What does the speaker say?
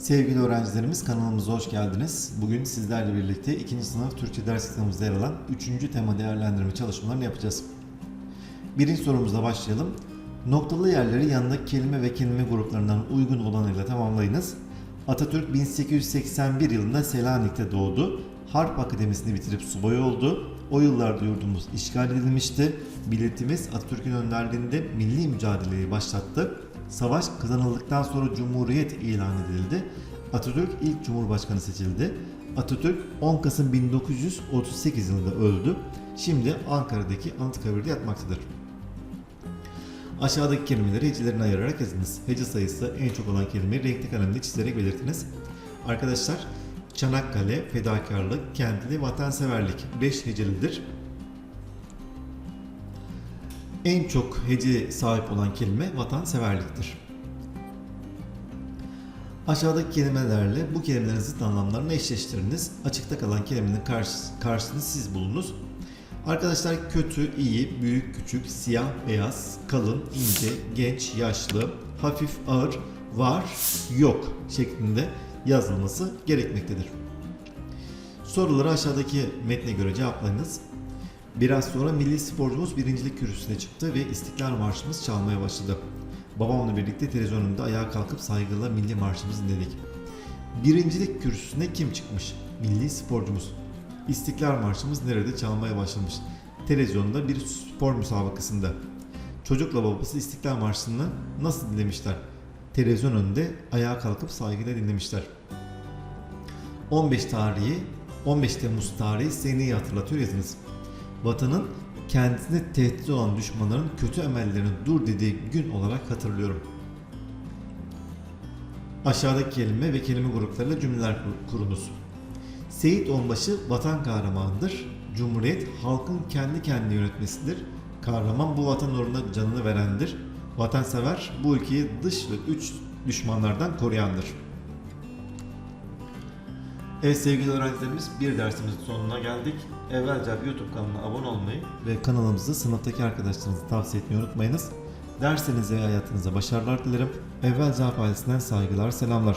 Sevgili öğrencilerimiz kanalımıza hoş geldiniz. Bugün sizlerle birlikte 2. sınıf Türkçe ders kitabımızda yer alan 3. tema değerlendirme çalışmalarını yapacağız. Birinci sorumuzla başlayalım. Noktalı yerleri yanındaki kelime ve kelime gruplarından uygun olanıyla tamamlayınız. Atatürk 1881 yılında Selanik'te doğdu. Harp Akademisi'ni bitirip subay oldu. O yıllarda yurdumuz işgal edilmişti. Milletimiz Atatürk'ün önderliğinde milli mücadeleyi başlattı. Savaş kazanıldıktan sonra Cumhuriyet ilan edildi. Atatürk ilk Cumhurbaşkanı seçildi. Atatürk 10 Kasım 1938 yılında öldü. Şimdi Ankara'daki Anıtkabir'de yatmaktadır. Aşağıdaki kelimeleri hecelerine ayırarak yazınız. Hece sayısı en çok olan kelimeyi renkli kalemle çizerek belirtiniz. Arkadaşlar Çanakkale, fedakarlık, kentli, vatanseverlik 5 hecelidir. En çok hece sahip olan kelime vatanseverliktir. Aşağıdaki kelimelerle bu kelimelerin zıt anlamlarını eşleştiriniz. Açıkta kalan kelimenin karşı, karşısını siz bulunuz. Arkadaşlar kötü, iyi, büyük, küçük, siyah, beyaz, kalın, ince, genç, yaşlı, hafif, ağır, var, yok şeklinde yazılması gerekmektedir. Soruları aşağıdaki metne göre cevaplayınız. Biraz sonra milli sporcumuz birincilik kürsüsüne çıktı ve İstiklal Marşımız çalmaya başladı. Babamla birlikte televizyon önünde ayağa kalkıp saygıyla milli marşımızı dinledik. Birincilik kürsüsüne kim çıkmış? Milli sporcumuz. İstiklal Marşımız nerede çalmaya başlamış? Televizyonda bir spor müsabakasında. Çocukla babası İstiklal Marşı'nı nasıl dinlemişler? Televizyon önünde ayağa kalkıp saygıyla dinlemişler. 15 tarihi 15 Temmuz tarihi seneyi hatırlatıyor yazınız. Vatanın kendisine tehdit olan düşmanların kötü emellerinin dur dediği gün olarak hatırlıyorum. Aşağıdaki kelime ve kelime gruplarıyla cümleler kur- kurunuz. Seyit Onbaşı vatan kahramanıdır. Cumhuriyet halkın kendi kendine yönetmesidir. Kahraman bu vatan uğruna canını verendir. Vatansever bu ülkeyi dış ve üç düşmanlardan koruyandır. Evet sevgili öğrencilerimiz bir dersimizin sonuna geldik. Evvelce YouTube kanalına abone olmayı ve kanalımızı sınıftaki arkadaşlarınıza tavsiye etmeyi unutmayınız. Derslerinize ve hayatınıza başarılar dilerim. Evvelce ailesinden saygılar, selamlar.